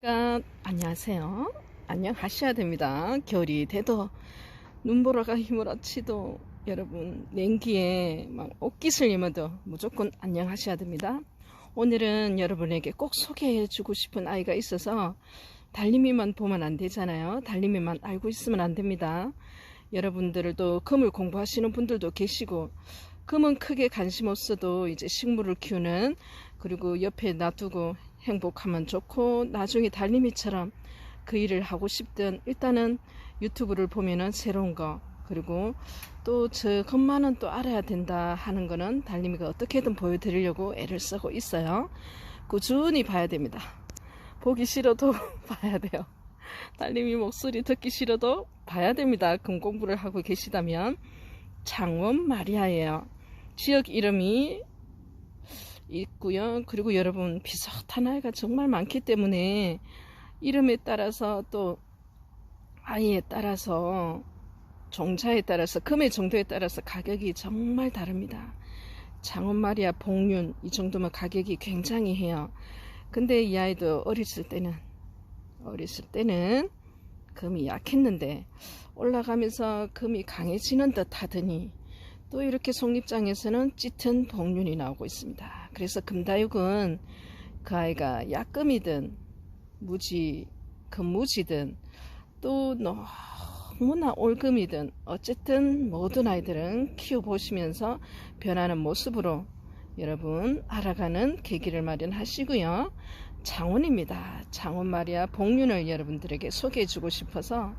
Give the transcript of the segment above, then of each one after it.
그러니까 안녕하세요. 안녕하셔야 됩니다. 겨울이 돼도 눈보라가 휘몰아치도 여러분 냉기에 막 옷깃을 입어도 무조건 안녕하셔야 됩니다. 오늘은 여러분에게 꼭 소개해 주고 싶은 아이가 있어서 달림이만 보면 안 되잖아요. 달림이만 알고 있으면 안 됩니다. 여러분들도 금을 공부하시는 분들도 계시고 금은 크게 관심 없어도 이제 식물을 키우는 그리고 옆에 놔두고 행복하면 좋고 나중에 달림이처럼 그 일을 하고 싶든 일단은 유튜브를 보면은 새로운 거 그리고 또 저 것만은 또 알아야 된다 하는 거는 달림이가 어떻게든 보여드리려고 애를 쓰고 있어요. 꾸준히 봐야 됩니다. 보기 싫어도 봐야 돼요. 달림이 목소리 듣기 싫어도 봐야 됩니다. 금 공부를 하고 계시다면 창원 마리아예요. 지역 이름이 있고요. 그리고 여러분 비슷한 아이가 정말 많기 때문에 이름에 따라서 또 아이에 따라서 종자에 따라서 금의 정도에 따라서 가격이 정말 다릅니다. 장원 마리아 복륜 이 정도면 가격이 굉장히 해요. 근데 이 아이도 어렸을 때는 어렸을 때는 금이 약했는데 올라가면서 금이 강해지는 듯 하더니 또 이렇게 속립장에서는 짙은 복륜이 나오고 있습니다. 그래서 금다육은 그 아이가 약금이든 무지, 금무지든 또 너무나 올금이든 어쨌든 모든 아이들은 키워보시면서 변하는 모습으로 여러분 알아가는 계기를 마련하시고요. 장원입니다. 장원 마리아 복륜을 여러분들에게 소개해주고 싶어서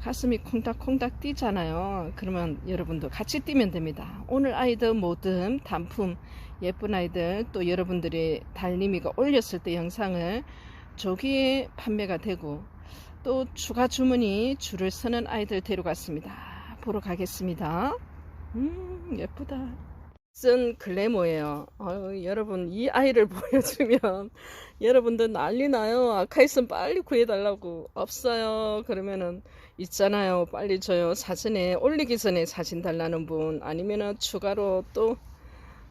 가슴이 콩닥콩닥 뛰잖아요. 그러면 여러분도 같이 뛰면 됩니다. 오늘 아이들 모든 단품 예쁜 아이들 또 여러분들이 달님이가 올렸을 때 영상을 저기에 판매가 되고 또 추가 주문이 줄을 서는 아이들 데려갔습니다. 보러 가겠습니다. 음 예쁘다. 쓴 글래모예요. 아유, 여러분 이 아이를 보여주면 여러분들 난리 나요. 아카이슨 빨리 구해달라고 없어요. 그러면은 있잖아요. 빨리 줘요. 사진에 올리기 전에 사진 달라는 분 아니면은 추가로 또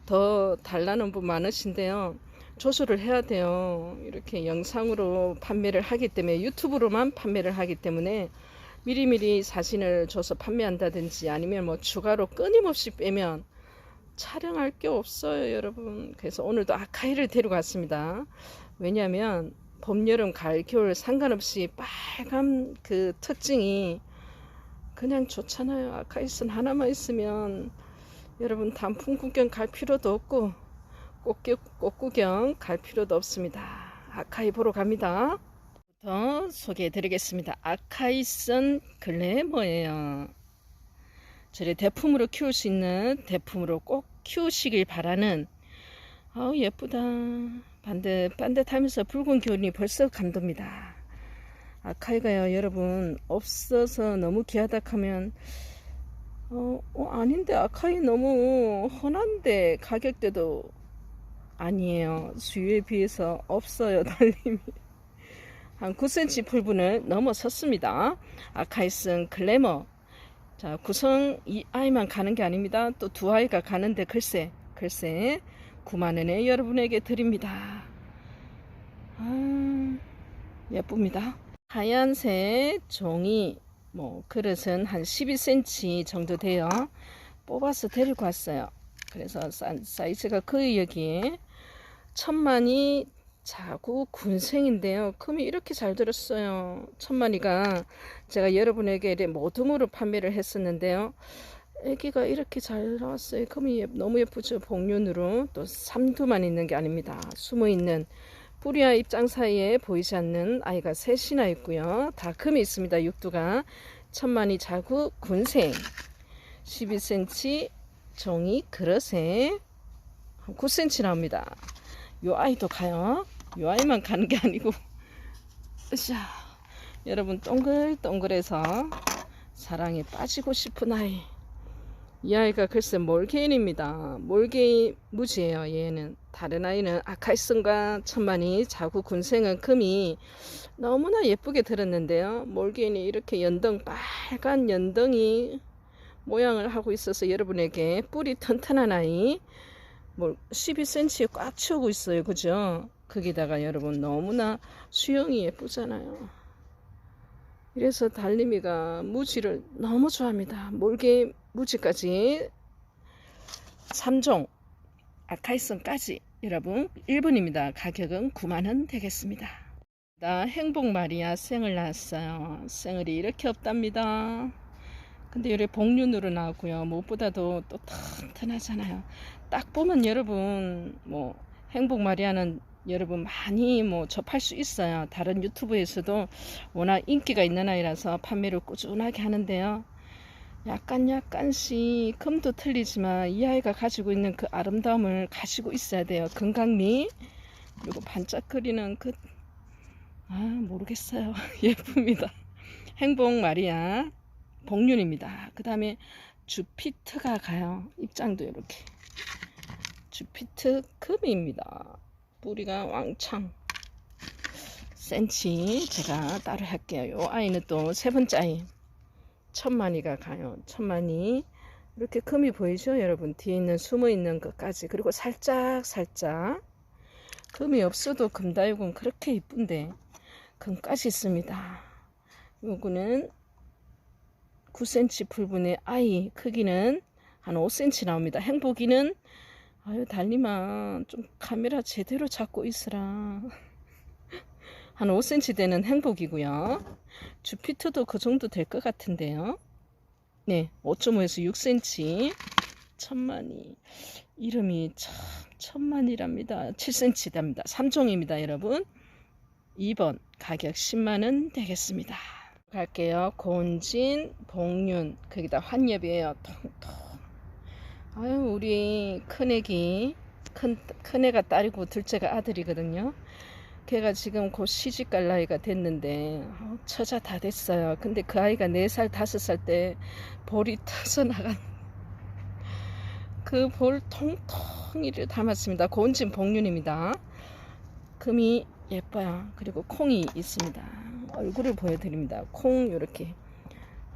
더 달라는 분 많으신데요. 조수를 해야 돼요. 이렇게 영상으로 판매를 하기 때문에 유튜브로만 판매를 하기 때문에 미리미리 사진을 줘서 판매한다든지 아니면 뭐 추가로 끊임없이 빼면 촬영할 게 없어요, 여러분. 그래서 오늘도 아카이를 데려갔습니다. 왜냐하면 봄, 여름, 가을, 겨울 상관없이 빨간 그 특징이 그냥 좋잖아요. 아카이슨 하나만 있으면 여러분 단풍 구경 갈 필요도 없고 꽃, 꽃 구경 갈 필요도 없습니다. 아카이 보러 갑니다. 부터 소개해 드리겠습니다. 아카이슨 글래머예요. 저를 대품으로 키울 수 있는 대품으로 꼭 키우시길 바라는 아우 예쁘다. 반듯 반듯하면서 붉은 기운이 벌써 감돕니다. 아카이가요 여러분. 없어서 너무 귀하다 하면 어, 어 아닌데 아카이 너무 흔한데 가격대도 아니에요. 수요에 비해서 없어요 달님이. 한 9cm 풀분을 넘어섰습니다. 아카이슨 글래머 자, 구성 이 아이만 가는 게 아닙니다. 또 두 아이가 가는데 글쎄, 글쎄, 9만원에 여러분에게 드립니다. 아, 예쁩니다. 하얀색 종이, 뭐, 그릇은 한 12cm 정도 돼요. 뽑아서 데리고 왔어요. 그래서 사이즈가 거의 여기에 천만이 자구 군생인데요. 금이 이렇게 잘 들었어요. 천만이가 제가 여러분에게 모둠으로 판매를 했었는데요. 애기가 이렇게 잘 나왔어요. 금이 너무 예쁘죠. 복륜으로 또 삼두만 있는 게 아닙니다. 숨어 있는 뿌리와 입장 사이에 보이지 않는 아이가 셋이나 있고요. 다 금이 있습니다. 육두가 천만이 자구 군생 12cm 종이 그릇에 9cm 나옵니다. 요 아이도 가요. 요 아이만 가는 게 아니고. 으쌰. 여러분 동글동글해서 사랑에 빠지고 싶은 아이. 이 아이가 글쎄 몰개인입니다. 몰개인 무지예요 얘는. 다른 아이는 아카이슨과 천만이 자구 군생은 금이 너무나 예쁘게 들었는데요. 몰개인이 이렇게 연덩 빨간 연덩이 모양을 하고 있어서 여러분에게 뿌리 튼튼한 아이 뭐 12cm에 꽉 채우고 있어요. 그죠? 거기다가 여러분 너무나 수영이 예쁘잖아요. 이래서 달림이가 무지를 너무 좋아합니다. 몰개 무지까지 3종 아카이슨까지 여러분 1번입니다. 가격은 9만원 되겠습니다. 나 행복 마리아 생을 낳았어요. 생을이 이렇게 없답니다. 근데 이렇게 복륜으로 나왔고요. 무엇보다도 또 튼튼하잖아요. 딱 보면 여러분 뭐 행복 마리아는 여러분 많이 뭐 접할 수 있어요. 다른 유튜브에서도 워낙 인기가 있는 아이라서 판매를 꾸준하게 하는데요. 약간 약간씩 금도 틀리지만 이 아이가 가지고 있는 그 아름다움을 가지고 있어야 돼요. 건강미 그리고 반짝거리는 그 아 모르겠어요. 예쁩니다. 행복 마리아 복륜입니다. 그 다음에 주피트가 가요. 입장도 이렇게 주피트 금입니다. 뿌리가 왕창 센치 제가 따로 할게요. 요 아이는 또 세 번째 아이 천만이가 가요. 천만이 이렇게 금이 보이죠, 여러분? 뒤에 있는 숨어 있는 것까지 그리고 살짝 살짝 금이 없어도 금다육은 그렇게 이쁜데 금까지 있습니다. 요거는 9cm 풀분의 아이 크기는 한 5cm 나옵니다. 행복이는 아유 달리마 좀 카메라 제대로 잡고 있으라 한 5cm 되는 행복이고요. 주피터도 그 정도 될 것 같은데요. 네, 5.5에서 6cm 천만이 이름이 참 천만이랍니다. 7cm 됩니다. 3종입니다, 여러분. 2번 가격 10만원 되겠습니다. 갈게요. 곤진, 복륜, 거기다 환엽이에요. 통통. 아유, 우리 큰애기, 큰, 큰애가 딸이고 둘째가 아들이거든요. 걔가 지금 곧 시집 갈 나이가 됐는데, 어, 처자 다 됐어요. 근데 그 아이가 4살, 5살 때 볼이 터져 나간, 그 볼 통통이를 닮았습니다. 곤진 복륜입니다. 금이 예뻐요. 그리고 콩이 있습니다. 얼굴을 보여드립니다. 콩 이렇게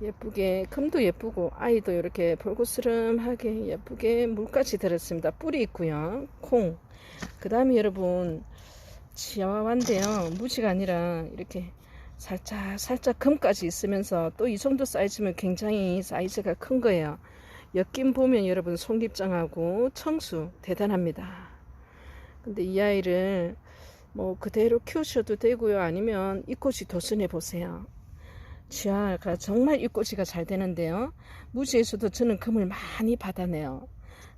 예쁘게 금도 예쁘고 아이도 이렇게 볼고스름하게 예쁘게 물까지 들었습니다. 뿌리 있고요. 콩. 그 다음에 여러분 치아와인데요. 무지가 아니라 이렇게 살짝 살짝 금까지 있으면서 또 이 정도 사이즈면 굉장히 사이즈가 큰 거예요. 엮임 보면 여러분 송립장하고 청수 대단합니다. 근데 이 아이를 뭐 그대로 키우셔도 되고요. 아니면 이 꽃이 도전해 보세요. 지아가 정말 이 꽃이가 잘 되는데요. 무지에서도 저는 금을 많이 받아내요.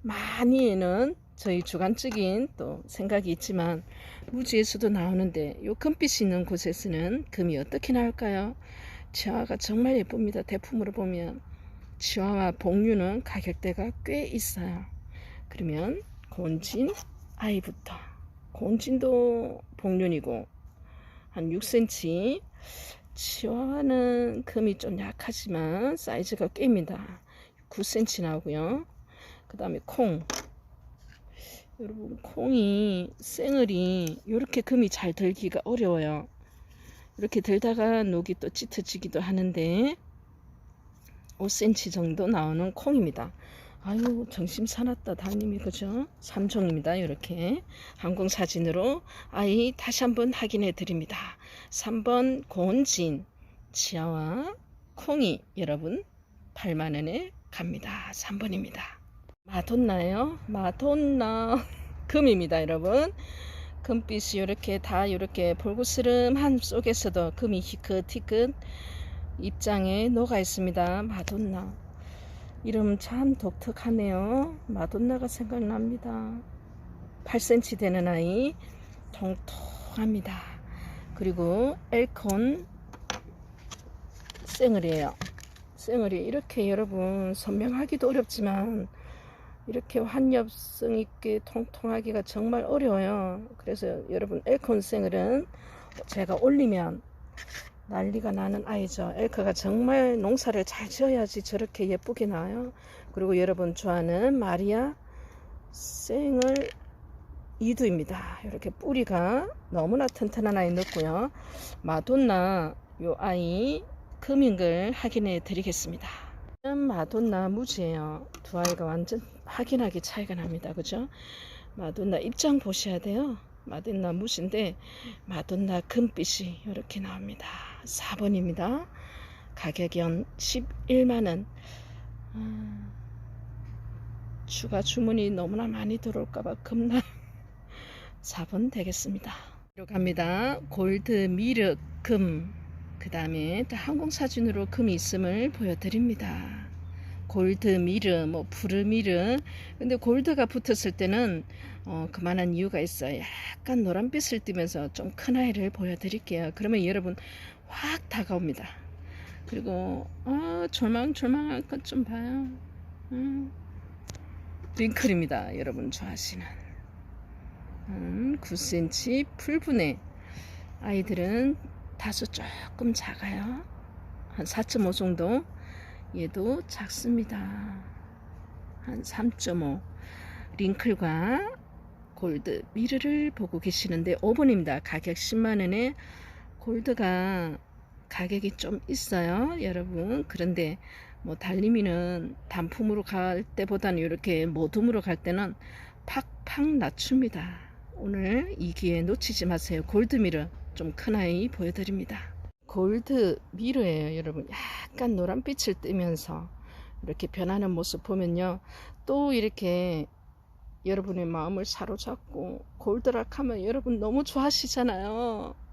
많이는 저희 주관적인 또 생각이 있지만 무지에서도 나오는데 요 금빛이 있는 곳에서는 금이 어떻게 나올까요? 치아가 정말 예쁩니다. 대품으로 보면 치아와 복류는 가격대가 꽤 있어요. 그러면 곤진 아이부터 곤진도 복륜이고 한 6cm 치와는 금이 좀 약하지만 사이즈가 꽤입니다. 9cm 나오고요. 그 다음에 콩. 여러분 콩이 생얼이 이렇게 금이 잘 들기가 어려워요. 이렇게 들다가 녹이 또 짙어지기도 하는데 5cm 정도 나오는 콩입니다 아유 정신 사납다 당님이. 그죠? 3종입니다 이렇게. 항공사진으로. 아이 다시 한번 확인해 드립니다. 3번 곤진 치아와 콩이 여러분 8만원에 갑니다. 3번입니다. 마돈나요? 마돈나. 금입니다 여러분. 금빛이 이렇게 다 이렇게 볼고스름한 속에서도 금이 희끗희끗 입장에 녹아 있습니다. 마돈나 이름 참 독특하네요. 마돈나가 생각납니다. 8cm 되는 아이 통통합니다. 그리고 엘콘 생얼이에요. 생얼이 이렇게 여러분 선명하기도 어렵지만 이렇게 환엽성 있게 통통하기가 정말 어려워요. 그래서 여러분 엘콘 생얼은 제가 올리면 난리가 나는 아이죠. 엘카가 정말 농사를 잘 지어야지 저렇게 예쁘게 나와요. 그리고 여러분 좋아하는 마리아 생을 이두입니다. 이렇게 뿌리가 너무나 튼튼한 아이 넣고요. 마돈나 요 아이 금인걸 확인해 드리겠습니다. 마돈나 무지예요. 두 아이가 완전 확인하기 차이가 납니다. 그죠? 마돈나 입장 보셔야 돼요. 마돈나 무신데 마돈나 금빛이 이렇게 나옵니다. 4번입니다. 가격이 한 11만원. 아, 추가 주문이 너무나 많이 들어올까봐 겁나 4번 되겠습니다. 로 갑니다. 골드 미르 금. 그 다음에 항공사진으로 금이 있음을 보여드립니다. 골드 미르, 뭐 푸르 미르. 근데 골드가 붙었을 때는 어, 그만한 이유가 있어요. 약간 노란빛을 띠면서 좀 큰 아이를 보여드릴게요. 그러면 여러분 확 다가옵니다. 그리고 어, 졸망졸망한 것 좀 봐요. 음. 링클입니다. 여러분 좋아하시는. 음, 9cm 풀분해. 아이들은 다소 조금 작아요. 한 4.5 정도. 얘도 작습니다. 한 3.5. 링클과 골드 미르를 보고 계시는데 5번입니다. 가격 10만원에 골드가 가격이 좀 있어요. 여러분. 그런데 뭐 달리미는 단품으로 갈 때보다는 이렇게 모둠으로 갈 때는 팍팍 낮춥니다. 오늘 이 기회 놓치지 마세요. 골드미러 좀큰 아이 보여드립니다. 골드 미러예요, 여러분. 약간 노란빛을 띠면서 이렇게 변하는 모습 보면요. 또 이렇게 여러분의 마음을 사로잡고 골드락 하면 여러분 너무 좋아하시잖아요.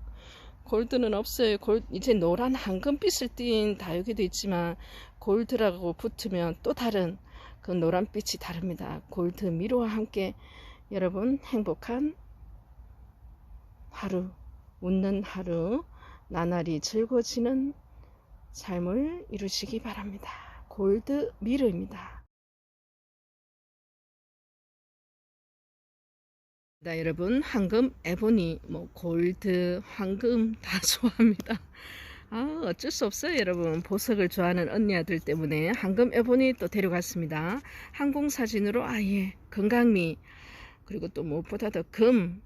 골드는 없어요. 골, 이제 노란 황금빛을 띤 다육이도 있지만 골드라고 붙으면 또 다른 그 노란빛이 다릅니다. 골드 미로와 함께 여러분 행복한 하루, 웃는 하루, 나날이 즐거워지는 삶을 이루시기 바랍니다. 골드 미르입니다. 나 여러분 황금 에보니 뭐 골드 황금 다 좋아합니다. 아 어쩔 수 없어요 여러분 보석을 좋아하는 언니 아들 때문에 황금 에보니 또 데려갔습니다. 항공사진으로 아예 건강미 그리고 또 무엇보다도 금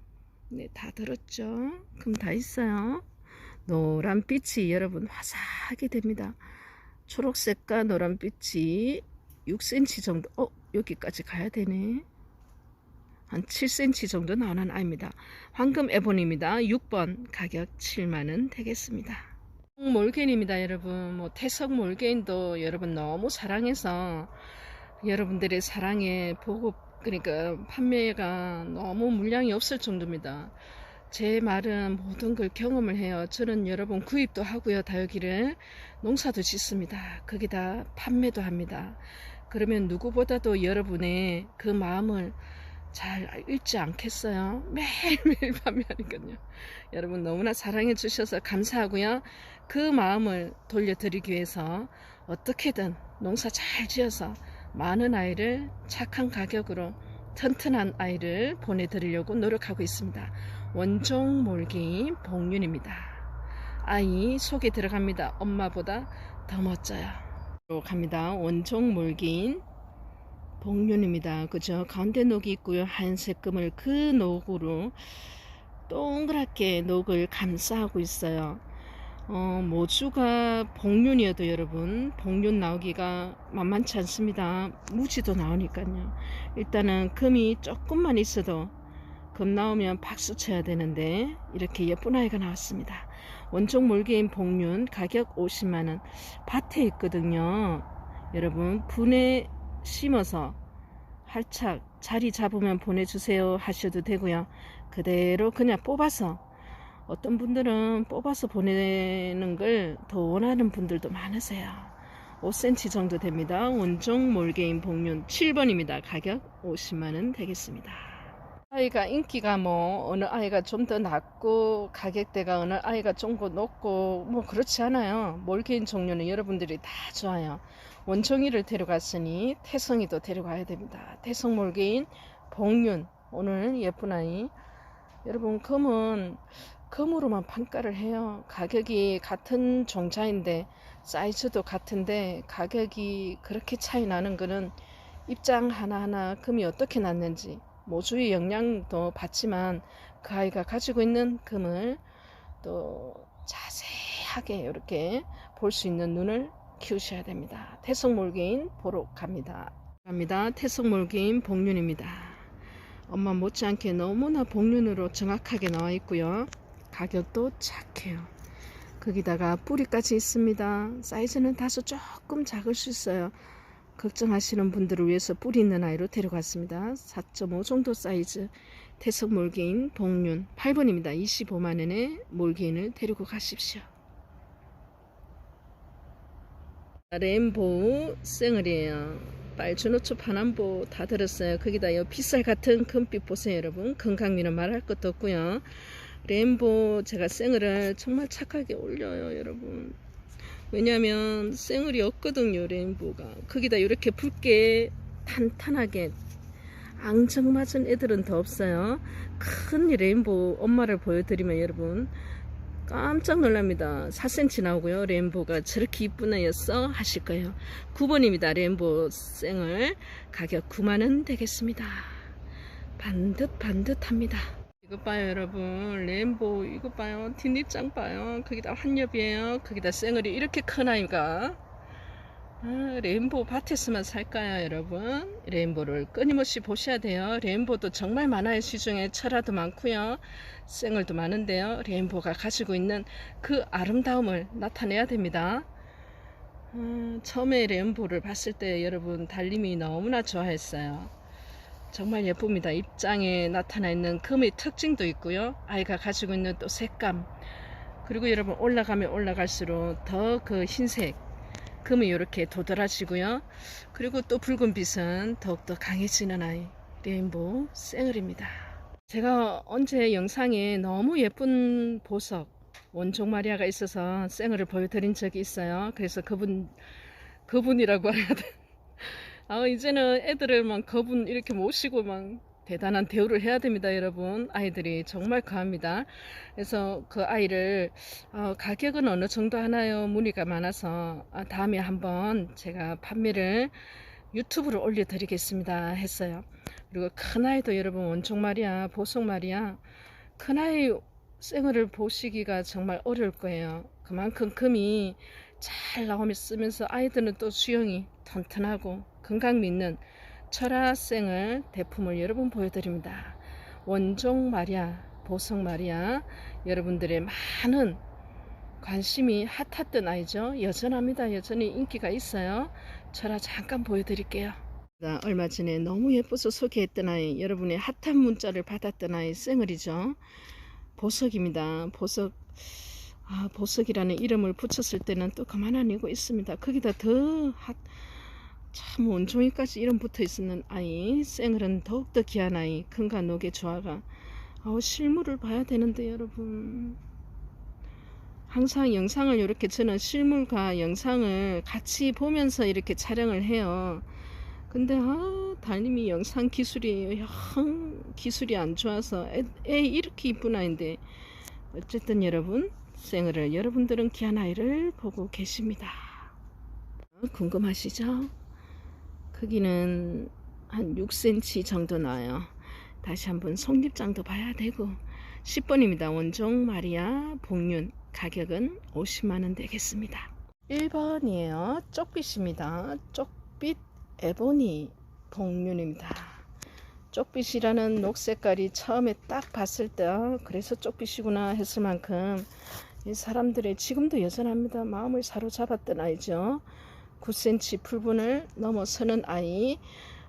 네, 다 들었죠? 금 다 있어요. 노란 빛이 여러분 화사하게 됩니다. 초록색과 노란 빛이 6cm 정도, 어, 여기까지 가야 되네. 한 7cm 정도 나오는 아이입니다. 황금 에본입니다. 6번 가격 7만원 되겠습니다. 몰개인입니다, 여러분. 뭐 태석 몰개인도 여러분 너무 사랑해서 여러분들의 사랑에 보급 그러니까 판매가 너무 물량이 없을 정도입니다. 제 말은 모든 걸 경험을 해요. 저는 여러분 구입도 하고요. 다육이를 농사도 짓습니다. 거기다 판매도 합니다. 그러면 누구보다도 여러분의 그 마음을 잘 읽지 않겠어요? 매일매일 판매하니까요. 여러분 너무나 사랑해 주셔서 감사하고요. 그 마음을 돌려드리기 위해서 어떻게든 농사 잘 지어서 많은 아이를 착한 가격으로 튼튼한 아이를 보내드리려고 노력하고 있습니다. 원종 몰개인 복륜입니다. 아이 속에 들어갑니다. 엄마보다 더 멋져요. 갑니다. 원종 몰개인 복륜입니다. 그죠? 가운데 녹이 있고요. 하얀색 금을 그 녹으로 동그랗게 녹을 감싸고 있어요. 어, 모주가 복륜이어도 여러분 복륜 나오기가 만만치 않습니다. 무지도 나오니까요. 일단은 금이 조금만 있어도 금 나오면 박수 쳐야 되는데 이렇게 예쁜 아이가 나왔습니다. 원종 몰개인 복륜 가격 50만원 밭에 있거든요. 여러분 분에 심어서 활착 자리 잡으면 보내주세요 하셔도 되고요. 그대로 그냥 뽑아서 어떤 분들은 뽑아서 보내는 걸 더 원하는 분들도 많으세요. 5cm 정도 됩니다. 원종 몰개인 복륜 7번입니다. 가격 50만원 되겠습니다. 아이가 인기가 뭐 어느 아이가 좀 더 낮고 가격대가 어느 아이가 좀 더 높고 뭐 그렇지 않아요. 몰개인 종류는 여러분들이 다 좋아요. 원종이를 데려갔으니 태성이도 데려가야 됩니다. 태성 몰개인 복륜 오늘 예쁜 아이 여러분 금은 금으로만 판가를 해요. 가격이 같은 종자인데 사이즈도 같은데 가격이 그렇게 차이 나는 거는 입장 하나하나 금이 어떻게 났는지 모주의 영향도 받지만 그 아이가 가지고 있는 금을 또 자세하게 이렇게 볼 수 있는 눈을 키우셔야 됩니다. 태석몰개인 보러 갑니다. 갑니다. 태석몰개인 복륜입니다. 엄마 못지않게 너무나 복륜으로 정확하게 나와 있고요. 가격도 착해요. 거기다가 뿌리까지 있습니다. 사이즈는 다소 조금 작을 수 있어요. 걱정하시는 분들을 위해서 뿌리 있는 아이로 데려갔습니다. 4.5 정도 사이즈 태석 몰개인 복륜 8번입니다. 25만원에 몰개인을 데리고 가십시오. 레인보우 생얼이에요. 빨주노초 파남보 다 들었어요. 거기다 요 빗살 같은 금빛 보세요 여러분. 건강미는 말할 것도 없고요. 레인보우 제가 생얼을 정말 착하게 올려요 여러분. 왜냐면 생얼이 없거든요 레인보우가. 거기다 이렇게 붉게 탄탄하게 앙증맞은 애들은 더 없어요. 큰 레인보우 엄마를 보여드리면 여러분 깜짝 놀랍니다. 4cm 나오고요. 레인보우가 저렇게 이쁜 애였어 하실 거예요. 9번입니다. 레인보우 생을 가격 9만원 되겠습니다. 반듯 반듯합니다. 이거 봐요 여러분 레인보우 이거 봐요 뒷립장 봐요 거기다 환엽이에요 거기다 생얼이 이렇게 큰 아이가 아, 레인보우 밭에서만 살까요 여러분? 레인보우를 끊임없이 보셔야 돼요. 레인보우도 정말 많아요. 시중에 철화도 많고요. 생얼도 많은데요. 레인보우가 가지고 있는 그 아름다움을 나타내야 됩니다. 아, 처음에 레인보우를 봤을 때 여러분 달님이 너무나 좋아했어요. 정말 예쁩니다. 입장에 나타나 있는 금의 특징도 있고요. 아이가 가지고 있는 또 색감. 그리고 여러분 올라가면 올라갈수록 더 그 흰색 금이 이렇게 도드라지고요. 그리고 또 붉은 빛은 더욱더 강해지는 아이 레인보우 생얼입니다. 제가 언제 영상에 너무 예쁜 보석 원종 마리아가 있어서 생얼을 보여드린 적이 있어요. 그래서 그분 그분이라고 해야 돼. 아 이제는 애들을 막 그분 이렇게 모시고 막 대단한 대우를 해야 됩니다, 여러분. 아이들이 정말 과합니다. 그래서 그 아이를 어, 가격은 어느 정도 하나요? 문의가 많아서 아, 다음에 한번 제가 판매를 유튜브로 올려드리겠습니다 했어요. 그리고 큰 아이도 여러분 원종 말이야, 보석 말이야. 큰 아이 생얼을 보시기가 정말 어려울 거예요. 그만큼 금이 잘 나오면 쓰면서 아이들은 또 수영이 튼튼하고 건강 믿는 철화생을 대품을 여러분 보여드립니다. 원종 마리아, 보석 마리아 여러분들의 많은 관심이 핫했던 아이죠. 여전합니다. 여전히 인기가 있어요. 철화 잠깐 보여드릴게요. 얼마 전에 너무 예뻐서 소개했던 아이 여러분의 핫한 문자를 받았던 아이 생얼이죠. 보석입니다. 보석 아, 보석이라는 이름을 붙였을 때는 또 그만 아니고 있습니다. 거기다 더 핫, 참 원종이까지 이름 붙어 있는 아이 생얼은 더욱더 귀한 아이 큰가 녹의 조화가 아우 실물을 봐야 되는데 여러분. 항상 영상을 이렇게 저는 실물과 영상을 같이 보면서 이렇게 촬영을 해요. 근데 아 달님이 영상 기술이 영 기술이 안 좋아서 애, 애 이렇게 이쁜 아이인데. 어쨌든 여러분 생얼을 여러분들은 귀한 아이를 보고 계십니다. 궁금하시죠? 크기는 한 6cm 정도 나와요. 다시 한번 속립장도 봐야 되고 10번입니다. 원종 마리아 복륜 가격은 50만원 되겠습니다. 1번이에요. 쪽빛입니다. 쪽빛 에보니 복륜입니다. 쪽빛이라는 녹색깔이 처음에 딱 봤을 때 어, 그래서 쪽빛이구나 했을 만큼 이 사람들의 지금도 여전합니다. 마음을 사로잡았던 아이죠. 9cm 풀분을 넘어서는 아이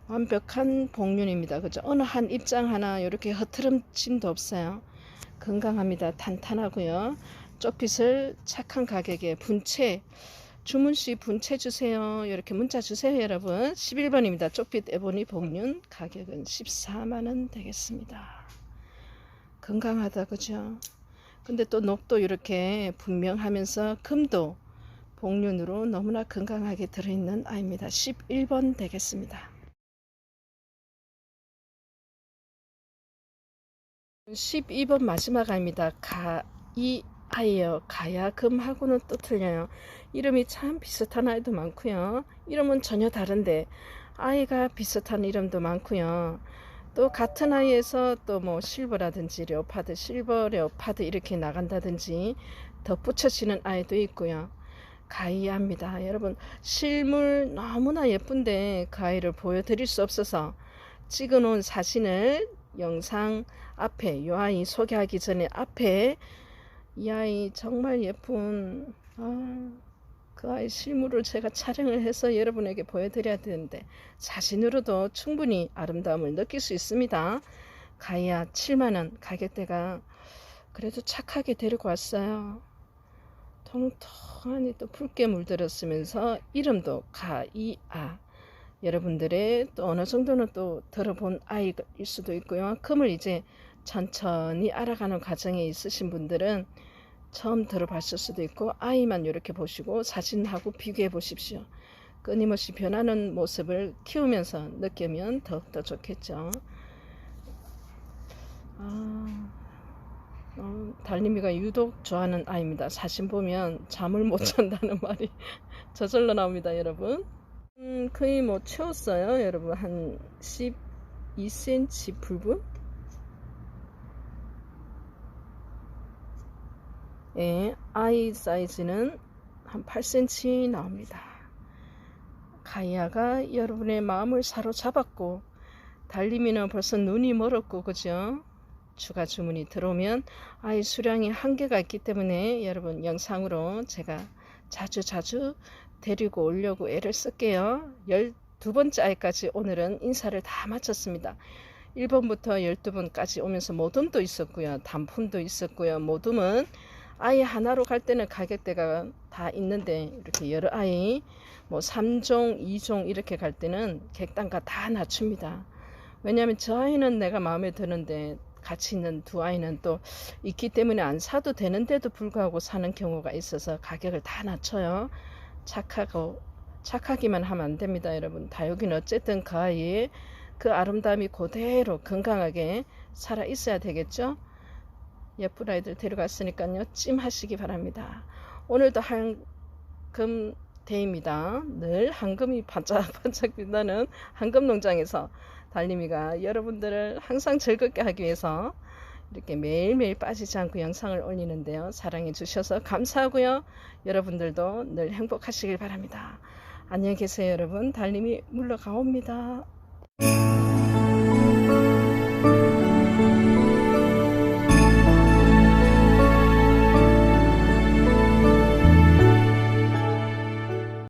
완벽한 복륜입니다. 그죠? 어느 한 입장 하나 이렇게 흐트름짐도 없어요. 건강합니다. 탄탄하고요. 쪽빛을 착한 가격에 분채 주문 시 분채 주세요. 이렇게 문자 주세요, 여러분. 11번입니다. 쪽빛 에보니 복륜 가격은 14만 원 되겠습니다. 건강하다, 그죠? 근데 또 녹도 이렇게 분명하면서 금도 복륜으로 너무나 건강하게 들어있는 아이입니다. 11번 되겠습니다. 12번 마지막 아이입니다. 가, 이 아이요. 가야 금하고는 또 틀려요. 이름이 참 비슷한 아이도 많고요. 이름은 전혀 다른데 아이가 비슷한 이름도 많고요. 또 같은 아이에서 또 뭐 실버라든지 레오파드, 실버 레오파드 이렇게 나간다든지 덧붙여지는 아이도 있고요. 가이합니다. 여러분 실물 너무나 예쁜데 가이를 보여드릴 수 없어서 찍어놓은 사진을 영상 앞에 이 아이 소개하기 전에 앞에 이 아이 정말 예쁜 아, 그 아이 실물을 제가 촬영을 해서 여러분에게 보여드려야 되는데 사진으로도 충분히 아름다움을 느낄 수 있습니다. 가이아 7만원 가격대가 그래도 착하게 데리고 왔어요. 통통하니 또 붉게 물들었으면서 이름도 가이아 여러분들의 또 어느 정도는 또 들어본 아이일 수도 있고요. 금을 이제 천천히 알아가는 과정에 있으신 분들은 처음 들어봤을 수도 있고 아이만 이렇게 보시고 사진하고 비교해 보십시오. 끊임없이 변하는 모습을 키우면서 느끼면 더욱더 좋겠죠. 아, 어, 달님이가 유독 좋아하는 아이입니다. 사진 보면 잠을 못 잔다는 말이 저절로 나옵니다, 여러분. 음, 거의 뭐 채웠어요, 여러분. 한 12cm 불분? 예, 아이 사이즈는 한 8cm 나옵니다. 가이아가 여러분의 마음을 사로잡았고, 달림이는 벌써 눈이 멀었고, 그죠? 추가 주문이 들어오면 아이 수량이 한계가 있기 때문에 여러분 영상으로 제가 자주 자주 데리고 오려고 애를 쓸게요. 12번째 아이까지 오늘은 인사를 다 마쳤습니다. 1번부터 12번까지 오면서 모둠도 있었고요. 단품도 있었고요. 모둠은 아이 하나로 갈 때는 가격대가 다 있는데 이렇게 여러 아이 뭐 3종, 2종 이렇게 갈 때는 객단가 다 낮춥니다. 왜냐하면 저 아이는 내가 마음에 드는데 같이 있는 두 아이는 또 있기 때문에 안 사도 되는데도 불구하고 사는 경우가 있어서 가격을 다 낮춰요. 착하고 착하기만 하면 안 됩니다, 여러분. 다육이는 어쨌든 그 아이의 그 아름다움이 그대로 건강하게 살아 있어야 되겠죠. 예쁜 아이들 데려갔으니까요. 찜하시기 바랍니다. 오늘도 한금 데이입니다. 늘 황금이 반짝반짝 빛나는 황금 농장에서 달림이가 여러분들을 항상 즐겁게 하기 위해서 이렇게 매일매일 빠지지 않고 영상을 올리는데요. 사랑해 주셔서 감사하고요. 여러분들도 늘 행복하시길 바랍니다. 안녕히 계세요, 여러분. 달님이 물러가옵니다.